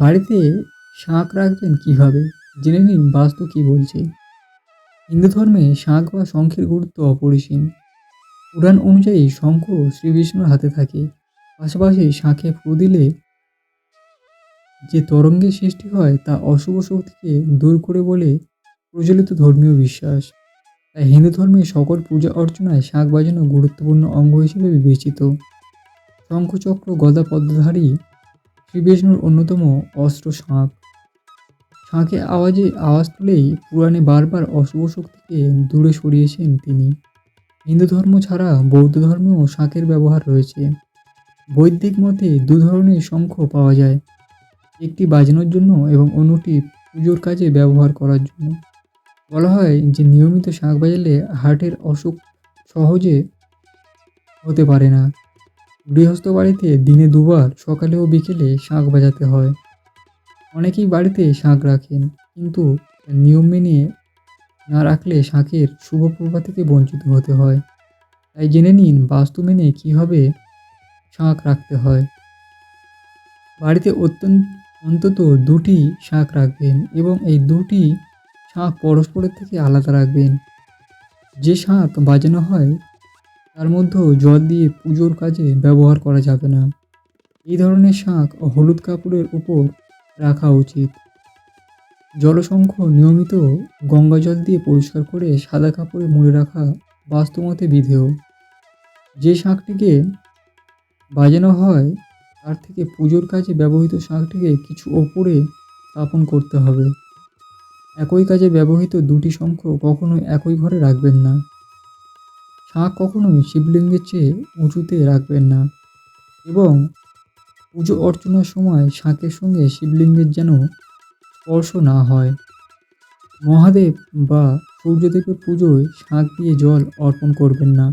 বাড়িতে শাঁখ রাখবেন কীভাবে? জেনে নিন বাস্তু কি বলছে। হিন্দু ধর্মে শাঁখ বা শঙ্খের গুরুত্ব অপরিসীম। পুরাণ অনুযায়ী শঙ্খ শ্রীবিষ্ণুর হাতে থাকে। পাশাপাশি শাঁখে ফু দিলে যে তরঙ্গের সৃষ্টি হয় তা অশুভ শক্তিকে দূর করে বলে প্রচলিত ধর্মীয় বিশ্বাস। তাই হিন্দু ধর্মে সকল পূজা অর্চনায় শাঁখ বাজানো গুরুত্বপূর্ণ অঙ্গ হিসেবে বিবেচিত। শঙ্খচক্র গদা পদ্মধারী শ্রী বিষ্ণুর অন্যতম অস্ত্র শাঁখ। শাঁখে আওয়াজে আওয়াজ তুলেই পুরাণে বারবার অশুভ শক্তিকে দূরে সরিয়েছেন তিনি। হিন্দু ধর্ম ছাড়া বৌদ্ধ ধর্মেও শাঁখের ব্যবহার রয়েছে। বৈদিক মতে দু ধরনের শঙ্খ পাওয়া যায়। একটি বাজানোর জন্য এবং অন্যটি পুজোর কাজে ব্যবহার করার জন্য। বলা হয় যে নিয়মিত শাঁখ বাজালে হার্টের অসুখ সহজে হতে পারে না। গৃহস্থ বাড়িতে দিনে দুবার সকালে ও বিকেলে শাঁখ বাজাতে হয়। অনেকেই বাড়িতে শাঁখ রাখেন, কিন্তু নিয়ম মেনে না রাখলে শাঁখের শুভ প্রভা থেকে বঞ্চিত হতে হয়। তাই জেনে নিন বাস্তু মেনে কীভাবে শাঁখ রাখতে হয়। বাড়িতে অত্যন্ত, অন্তত দুটি শাঁখ রাখবেন এবং এই দুটি শাঁখ পরস্পরের থেকে আলাদা রাখবেন। যে শাঁখ বাজানো হয় তার মধ্যেও জল দিয়ে পুজোর কাজে ব্যবহার করা যাবে না। এই ধরনের শাঁখ হলুদ কাপড়ের উপর রাখা উচিত। জলসংখ্য নিয়মিত গঙ্গা জল দিয়ে পরিষ্কার করে সাদা কাপড়ে মুড়ে রাখা বাস্তুমতে বিধেয়। যে শাঁখটিকে বাজানো হয়, তার থেকে পুজোর কাজে ব্যবহৃত শাঁখটিকে কিছু ওপরে স্থাপন করতে হবে। একই কাজে ব্যবহৃত দুটি শঙ্খ কখনোই একই ঘরে রাখবেন না। শাঁখ কখনোই শিবলিঙ্গের চেয়ে উঁচুতে রাখবেন না এবং পুজো অর্চনার সময় শাঁখের সঙ্গে শিবলিঙ্গের যেন স্পর্শ না হয়। মহাদেব বা সূর্যদেবের পুজোয় শাঁখ দিয়ে জল অর্পণ করবেন না।